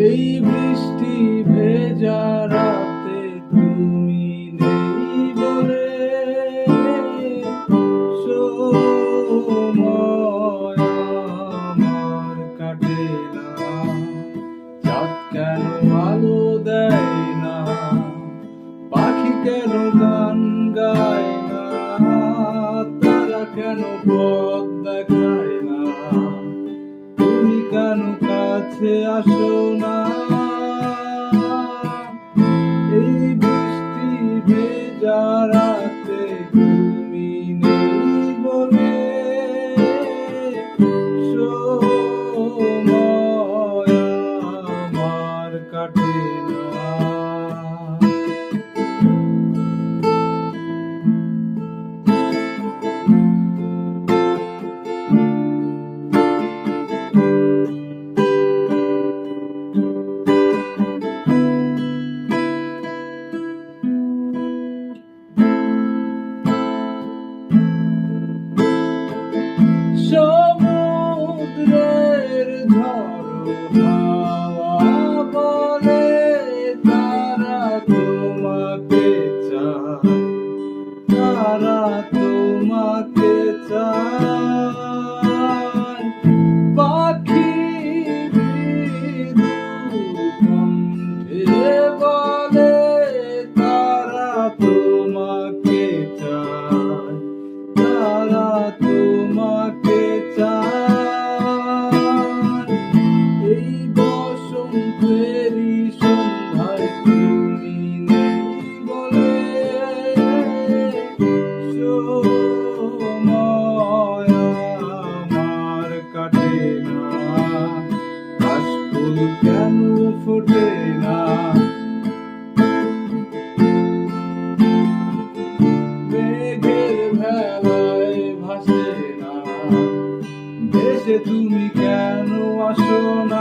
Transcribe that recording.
এই বৃষ্টি ভেজা রাতে তুমি নেই বলে সময় আমার কাটে না। চাঁদ কেন আলো দেয় না? পাখি কেন গান গায় না? তারা কেন পথ কাছে আসো না। এই বৃষ্টি ভেজা রাতে তুমি নেই বলে সময় আমার কাটে না। তোমাকে চায় এই বসন্তেরই সন্ধ্যায় তুমি নেই বলে সময় আমার কাটে না। কাশফুল কেন ফোটে না? তুমি কেন আসো না?